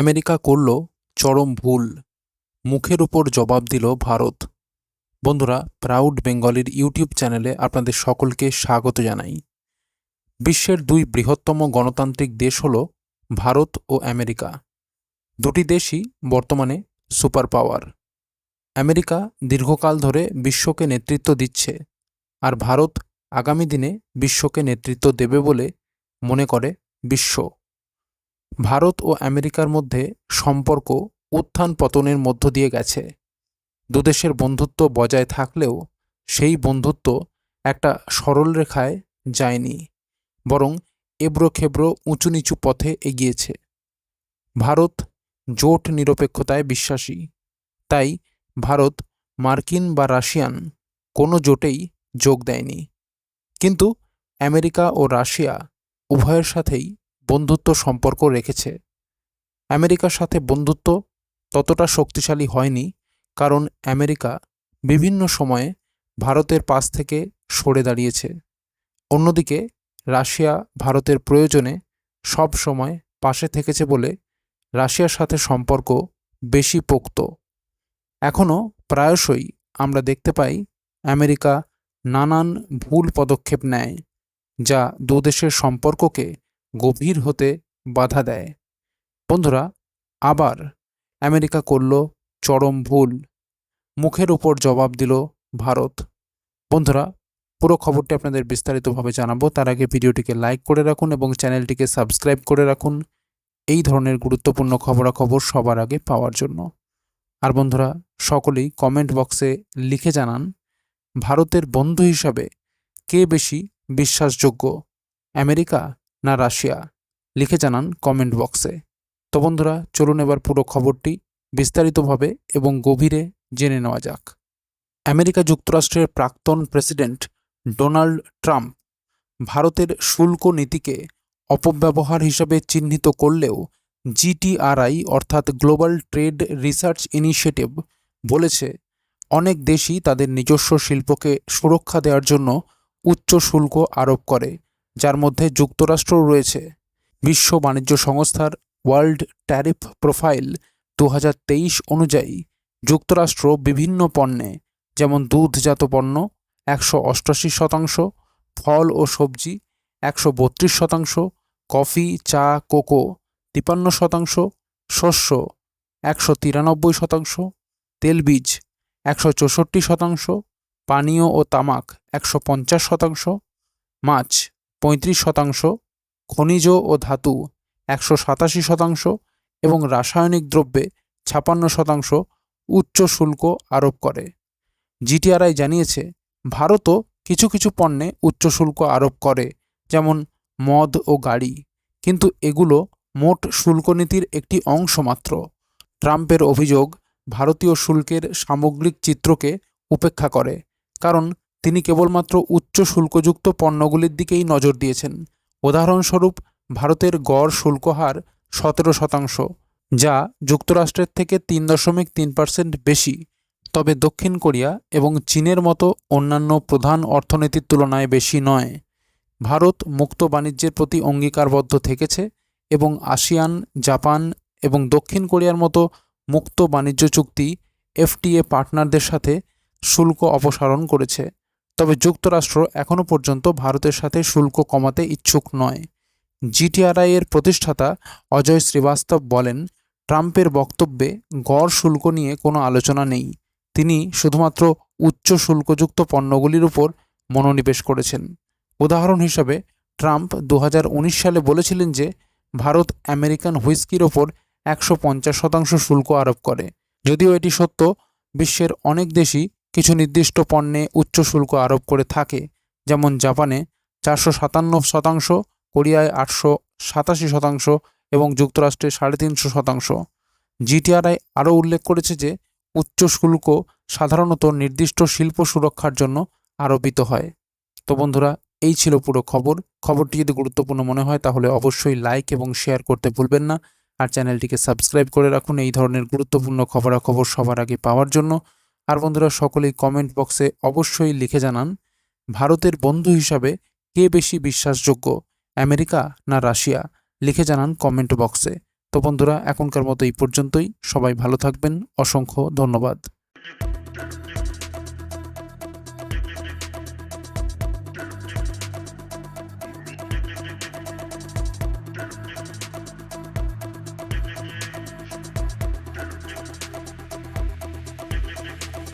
America করল চরম ভুল। মুখের উপর জবাব দিল ভারত। বন্ধুরা প্রাউড বেঙ্গলির ইউটিউব চ্যানেলে আপনাদের সকলকে স্বাগত জানাই। বিশ্বের দুই বৃহত্তম গণতান্ত্রিক দেশ হল ভারত ও আমেরিকা। দুটি দেশই বর্তমানে সুপার পাওয়ার আমেরিকা দীর্ঘকাল ধরে বিশ্বকে নেতৃত্ব দিচ্ছে আর ভারত আগামী দিনে বিশ্বকে নেতৃত্ব দেবে বলে মনে করে বিশ্ব। ভারত ও আমেরিকার মধ্যে সম্পর্ক উত্থান পতনের মধ্য দিয়ে গেছে। দুদেশের বন্ধুত্ব বজায় থাকলেও সেই বন্ধুত্ব একটা সরল রেখায় যায়নি, বরং এবড়ো খেবড়ো উঁচু নিচু পথে এগিয়েছে। ভারত জোট নিরপেক্ষতায় বিশ্বাসী, তাই ভারত মার্কিন বা রাশিয়ান কোনো জোটেই যোগ দেয়নি। কিন্তু আমেরিকা ও রাশিয়া উভয়ের সাথেই বন্ধুত্ব সম্পর্ক রেখেছে। আমেরিকার সাথে বন্ধুত্ব ততটা শক্তিশালী হয়নি, কারণ আমেরিকা বিভিন্ন সময়ে ভারতের পাশ থেকে সরে দাঁড়িয়েছে। অন্যদিকে, রাশিয়া ভারতের প্রয়োজনে সব সময় পাশে থেকেছে বলে রাশিয়ার সাথে সম্পর্ক বেশি পোক্ত। এখনও প্রায়শই আমরা দেখতে পাই আমেরিকা নানান ভুল পদক্ষেপ নেয়, যা দুদেশের সম্পর্ককে গভীর হতে বাধা দেয়। বন্ধুরা, আবার আমেরিকা করল চরম ভুল। মুখের উপর জবাব দিল ভারত। বন্ধুরা, পুরো খবরটি আপনাদের বিস্তারিতভাবে জানাব। তার আগে ভিডিওটিকে লাইক করে রাখুন এবং চ্যানেলটিকে সাবস্ক্রাইব করে রাখুন। এই ধরনের গুরুত্বপূর্ণ খবরাখবর সবার আগে পাওয়ার জন্য। আর বন্ধুরা, সকলেই কমেন্ট বক্সে লিখে জানান, ভারতের বন্ধু হিসাবে কে বেশি বিশ্বাসযোগ্য? আমেরিকা না রাশিয়া, লিখে জানান কমেন্ট বক্সে। তো বন্ধুরা, চলুন এবার পুরো খবরটি বিস্তারিতভাবে এবং গভীরে জেনে নেওয়া যাক। আমেরিকা যুক্তরাষ্ট্রের প্রাক্তন প্রেসিডেন্ট ডোনাল্ড ট্রাম্প ভারতের শুল্ক নীতিকে অপব্যবহার হিসাবে চিহ্নিত করলেও জিটিআরআই, অর্থাৎ গ্লোবাল ট্রেড রিসার্চ ইনিশিয়েটিভ, বলেছে অনেক দেশই তাদের নিজস্ব শিল্পকে সুরক্ষা দেওয়ার জন্য উচ্চ শুল্ক আরোপ করে। যার মধ্যে যুক্তরাষ্ট্র রয়েছে। বিশ্ব বাণিজ্য সংস্থার ওয়ার্ল্ড ট্যারিফ প্রোফাইল দু হাজার তেইশ অনুযায়ী যুক্তরাষ্ট্র বিভিন্ন পণ্যে, যেমন দুধজাত পণ্য একশো অষ্টাশি শতাংশ, ফল ও সবজি একশো বত্রিশ শতাংশ, কফি, চা, কোকো তিপান্ন শতাংশ, শস্য একশো তিরানব্বই শতাংশ, তেলবীজ একশো চৌষট্টি শতাংশ, পানীয় ও তামাক একশো পঞ্চাশ শতাংশ, মাছ পঁয়ত্রিশ শতাংশ, খনিজ ও ধাতু একশো সাতাশি শতাংশ এবং রাসায়নিক দ্রব্যে ছাপান্ন শতাংশ উচ্চ শুল্ক আরোপ করে। জিটিআরআই জানিয়েছে, ভারতও কিছু কিছু পণ্যে উচ্চ শুল্ক আরোপ করে, যেমন মদ ও গাড়ি। কিন্তু এগুলো মোট শুল্ক নীতির একটি অংশ মাত্র। ট্রাম্পের অভিযোগ, ভারতীয় শুল্কের সামগ্রিক চিত্রকে উপেক্ষা করে, কারণ তিনি কেবলমাত্র উচ্চ শুল্কযুক্ত পণ্যগুলির দিকেই নজর দিয়েছেন। উদাহরণস্বরূপ, ভারতের গড় শুল্ক হার সতেরো শতাংশ, যা যুক্তরাষ্ট্রের থেকে তিন দশমিক তিন পার্সেন্ট বেশি। তবে দক্ষিণ কোরিয়া এবং চীনের মতো অন্যান্য প্রধান অর্থনীতির তুলনায় বেশি নয়। ভারত মুক্ত বাণিজ্যের প্রতি অঙ্গীকারবদ্ধ থেকেছে এবং আসিয়ান, জাপান এবং দক্ষিণ কোরিয়ার মতো মুক্ত বাণিজ্য চুক্তি এফটিএ পার্টনারদের সাথে শুল্ক অপসারণ করেছে। তবে যুক্তরাষ্ট্র এখনও পর্যন্ত ভারতের সাথে শুল্ক কমাতে ইচ্ছুক নয়। জিটিআরআই এর প্রতিষ্ঠাতা অজয় শ্রীবাস্তব বলেন, ট্রাম্পের বক্তব্যে গড় শুল্ক নিয়ে কোনো আলোচনা নেই। তিনি শুধুমাত্র উচ্চ শুল্কযুক্ত পণ্যগুলির উপর মনোনিবেশ করেছেন। উদাহরণ হিসাবে, ট্রাম্প দু হাজার উনিশ সালে বলেছিলেন যে, ভারত আমেরিকান হুইস্কির ওপর একশো পঞ্চাশ শতাংশ শুল্ক আরোপ করে। যদিও এটি সত্য, বিশ্বের অনেক দেশই কিছু নির্দিষ্ট পণ্যে উচ্চ শুল্ক আরোপ করে থাকে, যেমন জাপানে চারশো সাতান্ন শতাংশ, কোরিয়ায় আটশো সাতাশি শতাংশ এবং যুক্তরাষ্ট্রে সাড়ে তিনশো শতাংশ। জিটিআরআই আরও উল্লেখ করেছে যে, উচ্চ শুল্ক সাধারণত নির্দিষ্ট শিল্প সুরক্ষার জন্য আরোপিত হয়। তো বন্ধুরা, এই ছিল পুরো খবর। খবরটি যদি গুরুত্বপূর্ণ মনে হয়, তাহলে অবশ্যই লাইক এবং শেয়ার করতে ভুলবেন না। আর চ্যানেলটিকে সাবস্ক্রাইব করে রাখুন এই ধরনের গুরুত্বপূর্ণ খবরাখবর সবার আগে পাওয়ার জন্য। আর বন্ধুরা সকলেই কমেন্ট বক্সে অবশ্যই লিখে জানান, ভারতের বন্ধু হিসাবে কে বেশি বিশ্বাসযোগ্য, আমেরিকা না রাশিয়া? লিখে জানান কমেন্ট বক্সে তো বন্ধুরা, এখনকার মতো এই পর্যন্তই। সবাই ভালো থাকবেন। অসংখ্য ধন্যবাদ।